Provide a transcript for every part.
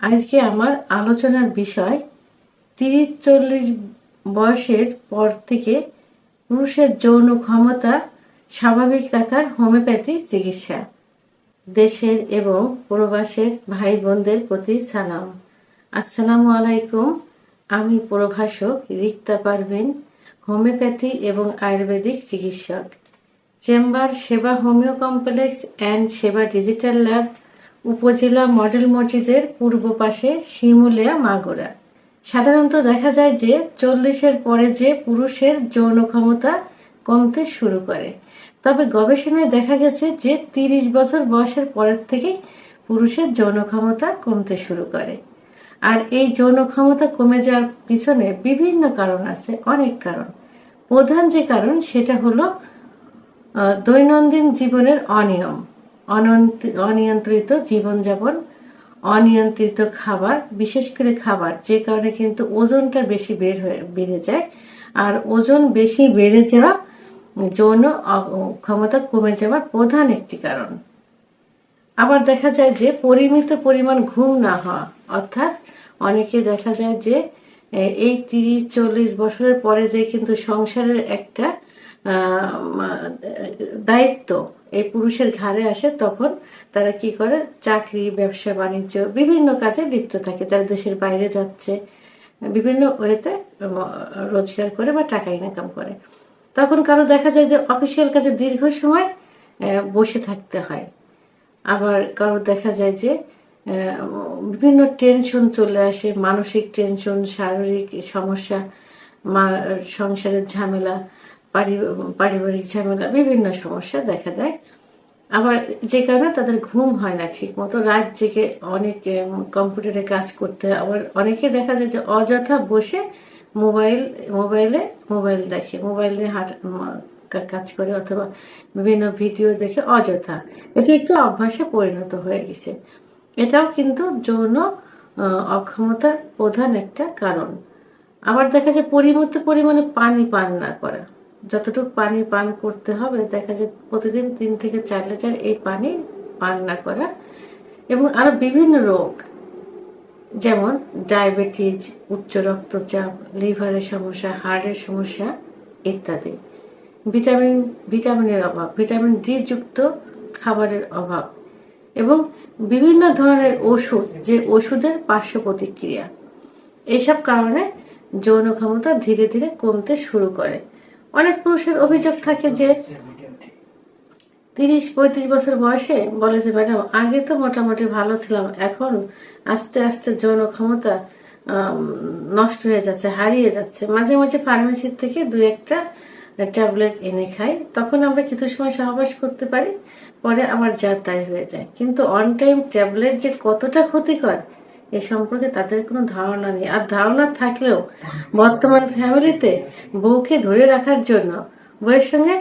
আজকে আমার আলোচনার বিষয় তিরিশ চল্লিশ বয়সের পর থেকে পুরুষের যৌন ক্ষমতা স্বাভাবিক রাখার হোমিওপ্যাথি চিকিৎসা। দেশের এবং প্রবাসের ভাই বোনদের প্রতি সালাম। আসসালামু আলাইকুম, আমি প্রভাষক রিক্তা পারভিন, হোমিওপ্যাথি এবং আয়ুর্বেদিক চিকিৎসক। Chamber Seva homeo complex and Seva digital lab উপজেলা মডেল মসজিদের পূর্ব পাশে শিমুলিয়া মাগুরা। সাধারণত দেখা যায় যে চল্লিশের পরে যে পুরুষের যৌন ক্ষমতা কমতে শুরু করে। তবে গবেষণায় দেখা গেছে যে তিরিশ বছর বয়সের পরের থেকেই পুরুষের যৌন ক্ষমতা কমতে শুরু করে। আর এই যৌন ক্ষমতা কমে যাওয়ার পিছনে বিভিন্ন কারণ আছে, অনেক কারণ। প্রধান যে কারণ, সেটা হলো দৈনন্দিন জীবনের অনিয়ম। অনন্ত- অনিয়ন্ত্রিত জীবনযাপন, অনিয়ন্ত্রিত খাবার, বিশেষ করে খাবার, যে কারণে কিন্তু ওজনটা বেশি বের হয়ে, বেড়ে যায়। আর ওজন বেশি বেড়ে যাওয়া যৌন ক্ষমতা কমে যাওয়ার প্রধান একটি কারণ। আবার দেখা যায় যে পরিমিত পরিমাণ ঘুম না হওয়া, অর্থাৎ অনেকে দেখা যায় যে এই তিরিশ, চল্লিশ বছরের পরে যে কিন্তু সংসারের একটা দায়িত্ব এই পুরুষের ঘাড়ে আসে, তখন তারা কি করে? চাকরি, ব্যবসা, বাণিজ্য, বিভিন্ন কাজে লিপ্ত থাকে। যারা দেশের বাইরে যাচ্ছে, বিভিন্ন ওয়েতে রোজগার করে বা টাকা ইনকাম করে। তখন কারও দেখা যায় যে অফিসিয়াল কাজে দীর্ঘ সময় বসে থাকতে হয়। আবার কারও দেখা যায় যে বিভিন্ন টেনশন চলে আসে, মানসিক টেনশন, শারীরিক সমস্যা সংসারের ঝামেলা পারিবারিক ঝামেলা, বিভিন্ন সমস্যা দেখা দেয়। আবার যে কারণে তাদের ঘুম হয় না ঠিক মতো রাত জেগে অনেক কম্পিউটারে কাজ করতে হয় আবার অনেকে দেখা যায় যে অযথা বসে মোবাইল, মোবাইলে, মোবাইল দেখে। মোবাইল হাট কাজ করে অথবা বিভিন্ন ভিডিও দেখে অযথা। এটি একটু অভ্যাসে পরিণত হয়ে গেছে। এটাও কিন্তু যৌন অক্ষমতার প্রধান একটা কারণ। আবার দেখা যায় পরিমিত পরিমাণে পানি পান না করা। যতটুকু পানি পান করতে হবে, দেখা যায় প্রতিদিন তিন থেকে চার লিটার এই পানি পান না করা। এবং আরও বিভিন্ন রোগ, যেমন ডায়াবেটিস, উচ্চ রক্তচাপ, লিভারের সমস্যা হার্টের সমস্যা ইত্যাদি। ভিটামিন, ভিটামিনের অভাব, ভিটামিন ডি যুক্ত খাবারের অভাব এবং বিভিন্ন ধরনের ওষুধ, যে ওষুধের পার্শ্ব প্রতিক্রিয়া। এইসব কারণে যৌন ক্ষমতা ধীরে ধীরে কমতে শুরু করে। অনেক পুরুষের অভিযোগ থাকে যে তিরিশ, পঁয়ত্রিশ বছর বয়সে বলে যে, ম্যাডাম, আগে তো মোটামুটি ভালো ছিলাম, এখন আস্তে আস্তে যৌন ক্ষমতা নষ্ট হয়ে যাচ্ছে, হারিয়ে যাচ্ছে। মাঝে মাঝে ফার্মেসির থেকে দু একটা ট্যাবলেট এনে খাই। তখন আমরা কিছু সময় সহবাস করতে পারি, পরে আবার যা তাই হয়ে যায়। কিন্তু অন টাইম ট্যাবলেট যে কতটা ক্ষতিকর এ সম্পর্কে তাদের কোনো ধারণা নেই। আর ধারণা থাকলেও বর্তমান ফ্যামিলিতে বউকে ধরে রাখার জন্য বউয়ের সঙ্গে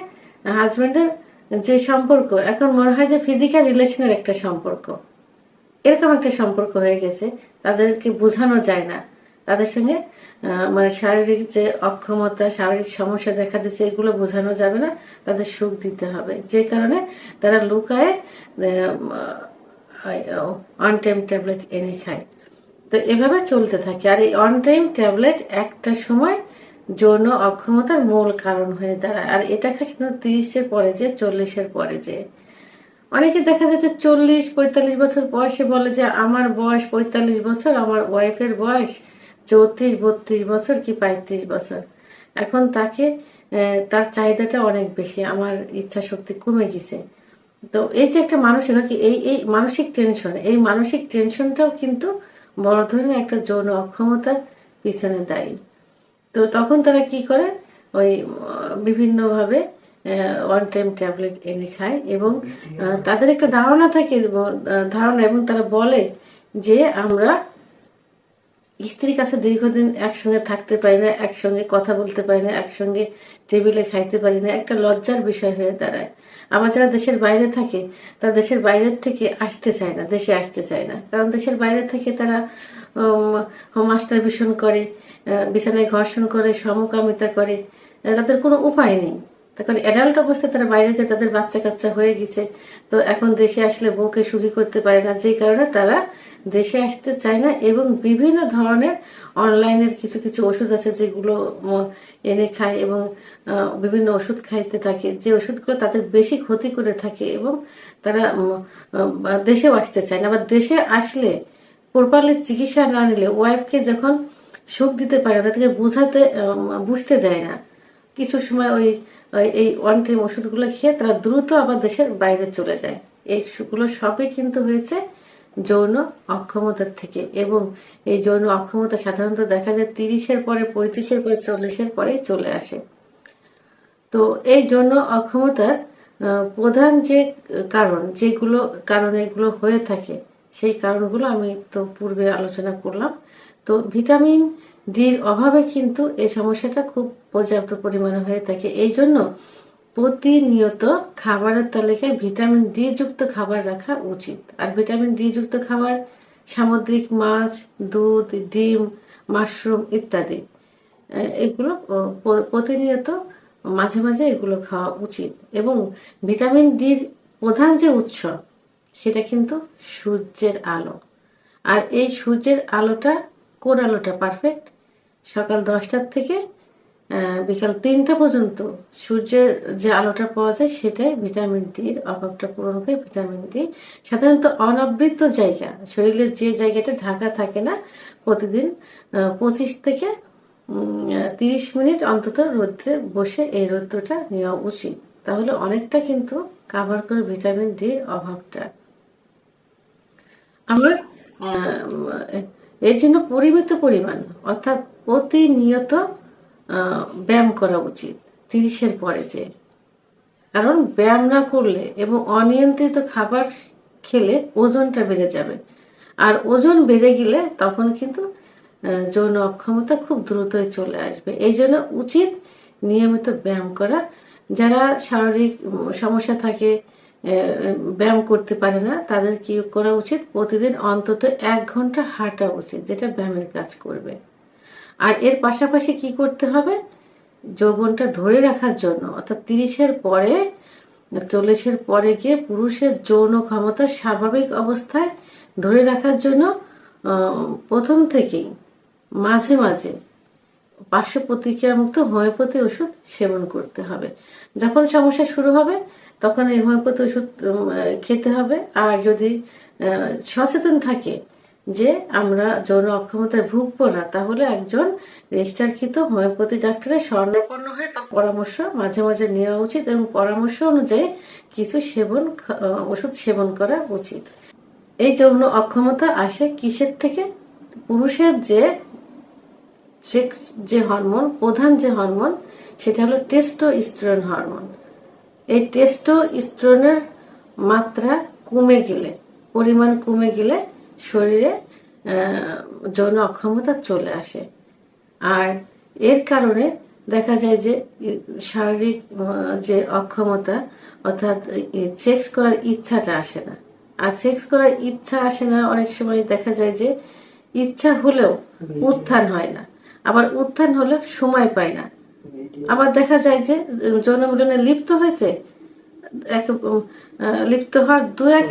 হাজবেন্ডের যে সম্পর্ক, এখন মনে হয় যে ফিজিক্যাল রিলেশনের একটা সম্পর্ক। এরকম একটা সম্পর্ক হয়ে গেছে, তাদেরকে বোঝানো যায় না। তাদের সঙ্গে মানে শারীরিক যে অক্ষমতা, শারীরিক সমস্যা দেখা দিচ্ছে এগুলো বোঝানো যাবে না। তাদের সুখ দিতে হবে। যে কারণে তারা লুকায় অন টাইম ট্যাবলেট এনে খায়। তো এভাবে চলতে থাকে। আর এই অন টাইম ট্যাবলেট একটা সময় যৌন অক্ষমতার মূল কারণ হয়ে দাঁড়ায়। আর এটা খাস না তিরিশের পরে যে, চল্লিশের পরে যে। অনেকে দেখা যাচ্ছে চল্লিশ, পঁয়তাল্লিশ বছর বয়সে বলে যে, আমার বয়স পঁয়তাল্লিশ বছর, আমার ওয়াইফের বয়স চৌত্রিশ, বত্রিশ বছর কি পঁয়ত্রিশ বছর? এখন তাকে তার চাহিদাটা অনেক বেশি, আমার ইচ্ছা শক্তি কমে গেছে। তো এই যে একটা মানুষের নাকি এই এই মানসিক টেনশন এই মানসিক টেনশনটাও কিন্তু বড় ধরনের একটা যৌন অক্ষমতার পিছনে দায়ী। তো তখন তারা কি করে? ওই বিভিন্নভাবে ওয়ান টাইম ট্যাবলেট এনে খায় এবং তাদের একটা ধারণা থাকে, ধারণা এবং তারা বলে যে আমরা স্ত্রীর কাছে দীর্ঘদিন একসঙ্গে থাকতে পারি না, একসঙ্গে কথা বলতে পারি না, একসঙ্গে টেবিলে খাইতে পারি না, একটা লজ্জার বিষয় হয়ে দাঁড়ায়। আবার যারা দেশের বাইরে থাকে, তারা দেশের বাইরের থেকে আসতে চায় না, দেশে আসতে চায় না। কারণ দেশের বাইরে থেকে তারা মাস্টার ভীষণ করে বিছানায় ঘর্ষণ করে, সমকামিতা করে তাদের কোনো উপায় নেই। তখন অ্যাডাল্ট অবস্থায় তারা বাইরে যায়, তাদের বাচ্চা কাচ্চা হয়ে গেছে। তো এখন দেশে আসলে বউকে সুখী করতে পারে না, যে কারণে তারা দেশে আসতে চায় না এবং বিভিন্ন ধরনের অনলাইনের কিছু কিছু ওষুধ আছে যেগুলো এনে খায় এবং বিভিন্ন ওষুধ খাইতে থাকে। যে ওষুধগুলো তাদের বেশি ক্ষতি করে থাকে এবং তারা দেশেও আসতে চায় না। আবার দেশে আসলে প্রপারলি চিকিৎসা না নিলে ওয়াইফকে যখন সুখ দিতে পারে না তাকে বোঝাতে বুঝতে দেয় না। কিছু সময় ওই এই ওয়ান টাইম ওষুধগুলো খেয়ে তারা দ্রুত আবার দেশের বাইরে চলে যায়। এইগুলো সবই কিন্তু হয়েছে যৌন অক্ষমতার থেকে এবং এই যৌন অক্ষমতা সাধারণত দেখা যায় তিরিশের পরে, পঁয়ত্রিশের পরে, চল্লিশের পরে চলে আসে। তো এই যৌন অক্ষমতার প্রধান যে কারণ, যেগুলো কারণ এগুলো হয়ে থাকে, সেই কারণগুলো আমি তো পূর্বে আলোচনা করলাম। তো ভিটামিন ডির অভাবে কিন্তু এই সমস্যাটা খুব পর্যাপ্ত পরিমাণে হয়ে থাকে। এই জন্য প্রতিনিয়ত খাবারের তালিকায় ভিটামিন ডি যুক্ত খাবার রাখা উচিত। আর ভিটামিন ডি যুক্ত খাবার, সামুদ্রিক মাছ, দুধ, ডিম, মাশরুম ইত্যাদি এগুলো প্রতিনিয়ত মাঝে মাঝে এগুলো খাওয়া উচিত। এবং ভিটামিন ডির প্রধান যে উৎস, সেটা কিন্তু সূর্যের আলো। আর এই সূর্যের আলোটা, কোন আলোটা পারফেক্ট সকাল দশটার থেকে বিকাল তিনটা পর্যন্ত সূর্যের যে আলোটা পাওয়া যায় সেটাই ভিটামিন ডির অভাবটা পূরণ করে ভিটামিন ডি, সাধারণত অনাবৃত জায়গা, শরীরের যে জায়গাটা ঢাকা থাকে না, প্রতিদিন পঁচিশ থেকে তিরিশ মিনিট অন্তত রৌদ্রে বসে এই রৌদ্রটা নেওয়া উচিত। তাহলে অনেকটা কিন্তু কাভার করে ভিটামিন ডির অভাবটা। আমার এর জন্য পরিমিত পরিমাণ, অর্থাৎ প্রতিনিয়ত ব্যায়াম করা উচিত, তিরিশের পরে যে। কারণ ব্যায়াম না করলে এবং অনিয়ন্ত্রিত খাবার খেলে ওজনটা বেড়ে যাবে। আর ওজন বেড়ে গেলে তখন কিন্তু যৌন অক্ষমতা খুব দ্রুতই চলে আসবে। এই জন্য উচিত নিয়মিত ব্যায়াম করা। যারা শারীরিক সমস্যা থাকে ব্যায়াম করতে পারে না, তাদের কি করা উচিত? প্রতিদিন অন্তত এক ঘণ্টা হাঁটা উচিত, যেটা ব্যায়ামের কাজ করবে। আর এর পাশাপাশি কি করতে হবে? যৌবনটা ধরে রাখার জন্য, অর্থাৎ তিরিশের পরে, চল্লিশের পরে গিয়ে পুরুষের যৌন ক্ষমতা স্বাভাবিক অবস্থায় ধরে রাখার জন্য প্রথম থেকেই, মাঝে মাঝে পার্শ্ব প্রতিক্রিয়ামুক্ত হোমিওপ্যাথি ওষুধ সেবন করতে হবে। যখন সমস্যা শুরু হবে তখন এই হোমিওপ্যাথি ওষুধ খেতে হবে। আর যদি সচেতন থাকে যে আমরা যৌন অক্ষমতায় ভুগবো না, তাহলে একজন রেজিস্টারকৃত হোমিওপ্যাথি ডাক্তারের স্বর্ণপন্ন হয়ে তার পরামর্শ মাঝে মাঝে নেওয়া উচিত এবং পরামর্শ অনুযায়ী কিছু সেবন ওষুধ সেবন করা উচিত। এই যৌন অক্ষমতা আসে কিসের থেকে? পুরুষের যে সেক্স যে হরমোন, প্রধান যে হরমোন, সেটা হলো টেস্টোস্টেরন হরমোন। এই টেস্টোস্টেরনের মাত্রা কমে গেলে পরিমাণ কমে গেলে শরীরে যৌন অক্ষমতা চলে আসে। আর এর কারণে দেখা যায় যে শারীরিক যে অক্ষমতা অর্থাৎ সেক্স করার ইচ্ছাটা আসে না। আর সেক্স করার ইচ্ছা আসে না অনেক সময় দেখা যায় যে ইচ্ছা হলেও উত্থান হয় না। আবার উত্থান হলেও সময় পায় না। আবার দেখা যায় যে যৌন মিলনে লিপ্ত হয়েছে এক লিপ্ত হওয়ার দু এক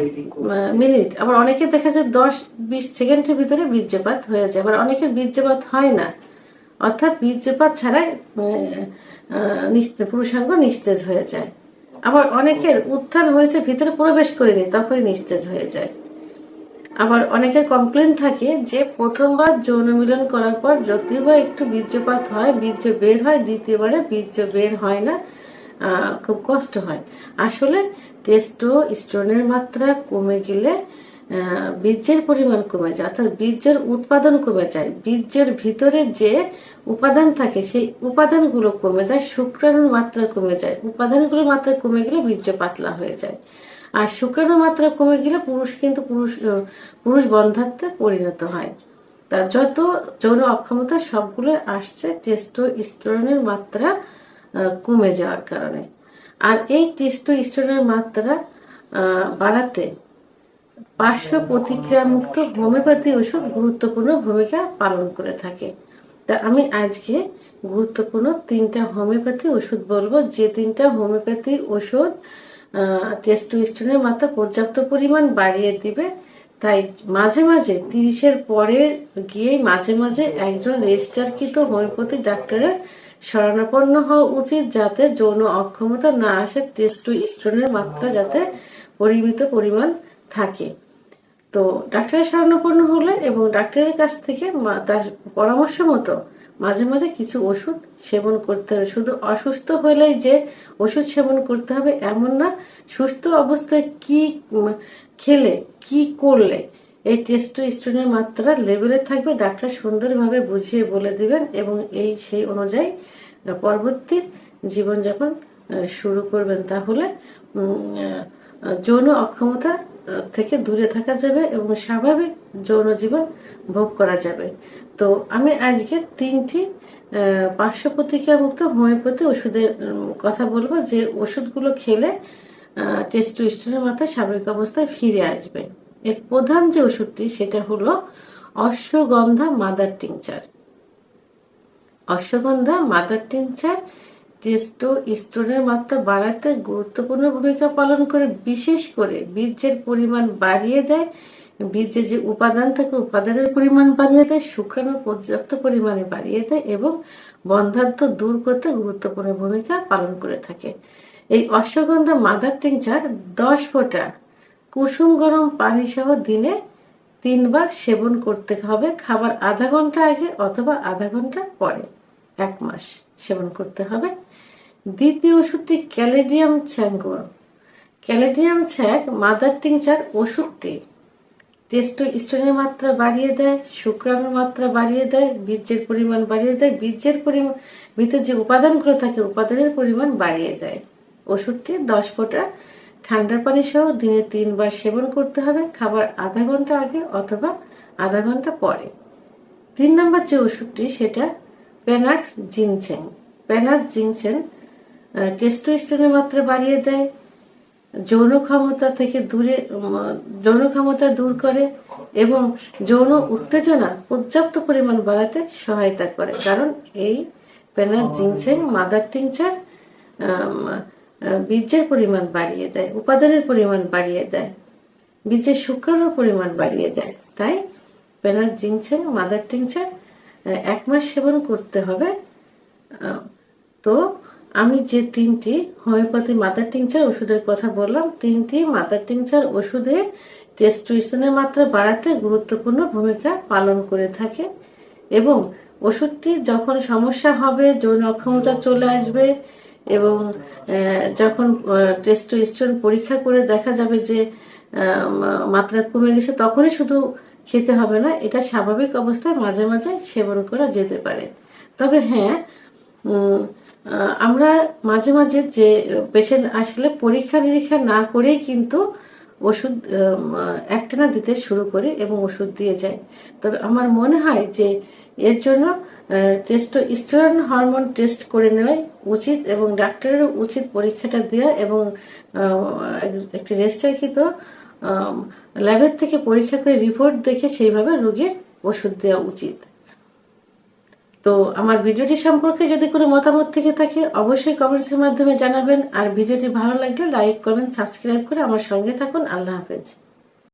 মিনিট। আবার অনেকে দেখা যায় দশ বিশ সেকেন্ডের ভিতরে বীর্যপাত হয়ে যায় আবার অনেকের বীর্যপাত হয় না। অর্থাৎ বীর্যপাত ছাড়াই পুরুষাঙ্গ নিস্তেজ হয়ে যায়। আবার অনেকের উত্থান হয়েছে ভিতরে প্রবেশ করেনি তখনই নিস্তেজ হয়ে যায়। আবার অনেকের কমপ্লেন থাকে যে প্রথমবার যৌন মিলন করার পর যদিও একটু বীর্যপাত হয়, বীর্য বের হয়, দ্বিতীয়বারে বীর্য বের হয় না খুব কষ্ট হয়। আসলে টেস্টো স্টোনের মাত্রা কমে গেলে বীর্যের পরিমাণ কমে যায়, অর্থাৎ বীর্যের উৎপাদন কমে যায়। বীর্যের ভিতরে যে উপাদান থাকে, সেই উপাদানগুলো কমে যায়, শুক্রাণুর মাত্রা কমে যায়। উপাদানগুলোর মাত্রা কমে গেলে বীর্য পাতলা হয়ে যায়। আর শুক্রাণুর মাত্রা কমে গেলে পুরুষ কিন্তু পুরুষ পুরুষ বন্ধাত্বে পরিণত হয়। তার যত যৌন অক্ষমতা সবগুলো আসছে, টেস্টোস্টেরনের মাত্রা কমে যাওয়ার কারণে। আর এই টেস্টোস্টেরনের মাত্রা বাড়াতে পার্শ্ব প্রতিক্রিয়ামুক্ত হোমিওপ্যাথি ওষুধ গুরুত্বপূর্ণ ভূমিকা পালন করে থাকে। তা আমি আজকে গুরুত্বপূর্ণ তিনটা হোমিওপ্যাথি ওষুধ বলব। যে তিনটা হোমিওপ্যাথি ওষুধ টেস্টোস্টেরনের মাত্রা পর্যাপ্ত পরিমাণ বাড়িয়ে দিবে। তাই মাঝে মাঝে তিরিশের পরে গিয়ে মাঝে মাঝে একজন রেজিস্টারকৃত হোমিওপ্যাথি ডাক্তারের শরণাপন্ন হওয়া উচিত যাতে যৌন অক্ষমতা না আসে টেস্টোস্টেরনের মাত্রা যাতে পরিমিত পরিমাণ থাকে। তো ডাক্তারের শরণাপন্ন হলে এবং ডাক্তারের কাছ থেকে তার পরামর্শ মতো মাঝে মাঝে কিছু ওষুধ সেবন করতে হবে। শুধু অসুস্থ হলেই যে ওষুধ সেবন করতে হবে এমন না, সুস্থ অবস্থায় কি খেলে, কি করলে এই টেস্ট টেস্টোস্টেরনের মাত্রা লেভেলে থাকবে ডাক্তার সুন্দরভাবে বুঝিয়ে বলে দিবেন এবং এই সেই অনুযায়ী পরবর্তী জীবনযাপন শুরু করবেন। তাহলে যৌন অক্ষমতা থেকে দূরে থাকা যাবে এবং স্বাভাবিক যৌন জীবন ভোগ করা যাবে। তো আমি আজকে তিনটি পার্শ্ব প্রতিক্রিয়া মুক্ত হোমিওপ্যাথি ওষুধের কথা বলব যে ওষুধগুলো খেলে টেস্টোস্টেরনের মাত্রা স্বাভাবিক অবস্থায় ফিরে আসবে। এর প্রধান যে ওষুধটি সেটা হলো ashwagandha mother tincture. Ashwagandha mother tincture testo ইস্ট্রনের মাত্রা বাড়াতে গুরুত্বপূর্ণ ভূমিকা পালন করে, বিশেষ করে বীর্যের পরিমাণ বাড়িয়ে দেয়। বীর্যে যে উপাদান থাকে উপাদানের পরিমাণ বাড়িয়ে দেয় শুক্রাণু পর্যাপ্ত পরিমাণে বাড়িয়ে দেয় এবং বন্ধাত্ম দূর করতে গুরুত্বপূর্ণ ভূমিকা পালন করে থাকে। এই অশ্বগন্ধা মাদার টিংচার দশ ফোঁটা কুসুম গরম পানি সহ দিনে তিনবার সেবন করতে হবে। খাবার আধা ঘণ্টা আগে অথবা আধা ঘণ্টা পরে। এক মাস সেবন করতে হবে। দ্বিতীয় ওষুধটি ক্যালেডিয়াম ছ্যাঙ্গোর ক্যালেডিয়াম ছ্যাক মাদার টিংচার ওষুধটি টেস্টোস্টেরনের মাত্রা বাড়িয়ে দেয়, শুক্রাণুর মাত্রা বাড়িয়ে দেয়, বীর্যের পরিমাণ বাড়িয়ে দেয়, বীর্যের পরিমাণ ভিতরে যে উপাদানগুলো থাকে উপাদানের পরিমাণ বাড়িয়ে দেয়। ওষুধটি দশ ফোঁটা ঠান্ডা পানি সহ দিনে তিনবার সেবন করতে হবে, খাবার আধা ঘণ্টা আগে অথবা আধা ঘণ্টা পরে। তিন নম্বর যে ওষুধটি সেটা প্যানাক্স জিনসেন প্যানাক্স জিনসেন টেস্টোস্টেরনের মাত্রা বাড়িয়ে দেয়, যৌন ক্ষমতা থেকে দূরে যৌন ক্ষমতা দূর করে এবং যৌন উত্তেজনা পর্যাপ্ত পরিমাণ বাড়াতে সহায়তা করে। কারণ এই প্যানার জিনসেন মাদার টিংচার বীর্যের পরিমাণ বাড়িয়ে দেয়, উপাদানের পরিমাণ বাড়িয়ে দেয়, বীজের শুক্রাণুর পরিমাণ বাড়িয়ে দেয়। তাই প্যানার জিনসেন মাদার টিংচার এক মাস সেবন করতে হবে। তো আমি যে তিনটি হোমিওপ্যাথি মাদার টিংচার ওষুধের কথা বললাম, তিনটি মাথার টিংচার ওষুধে টেস্টোস্টেরনের মাত্রা বাড়াতে গুরুত্বপূর্ণ ভূমিকা পালন করে থাকে এবং ওষুধটি যখন সমস্যা হবে, যৌন অক্ষমতা চলে আসবে এবং যখন টেস্টোস্টেরন পরীক্ষা করে দেখা যাবে যে মাত্রা কমে গেছে, তখনই শুধু খেতে হবে না, এটা স্বাভাবিক অবস্থায় মাঝে মাঝে সেবন করা যেতে পারে। তবে হ্যাঁ আমরা মাঝে মাঝে যে পেশেন্ট আসলে পরীক্ষা নিরীক্ষা না করেই কিন্তু ওষুধ একটানা দিতে শুরু করি এবং ওষুধ দিয়ে যায় তবে আমার মনে হয় যে এর জন্য টেস্টো স্টেরন হরমোন টেস্ট করে নেওয়াই উচিত এবং ডাক্তারেরও উচিত পরীক্ষাটা দেওয়া এবং একটি রেজিস্টারকৃত ল্যাবের থেকে পরীক্ষা করে রিপোর্ট দেখে সেইভাবে রোগীর ওষুধ দেওয়া উচিত। তো আমার ভিডিওটি সম্পর্কে যদি কোনো মতামত থেকে থাকে, অবশ্যই কমেন্টসের মাধ্যমে জানাবেন। আর ভিডিওটি ভালো লাগলে লাইক কমেন্ট সাবস্ক্রাইব করে আমার সঙ্গে থাকুন। আল্লাহ হাফেজ।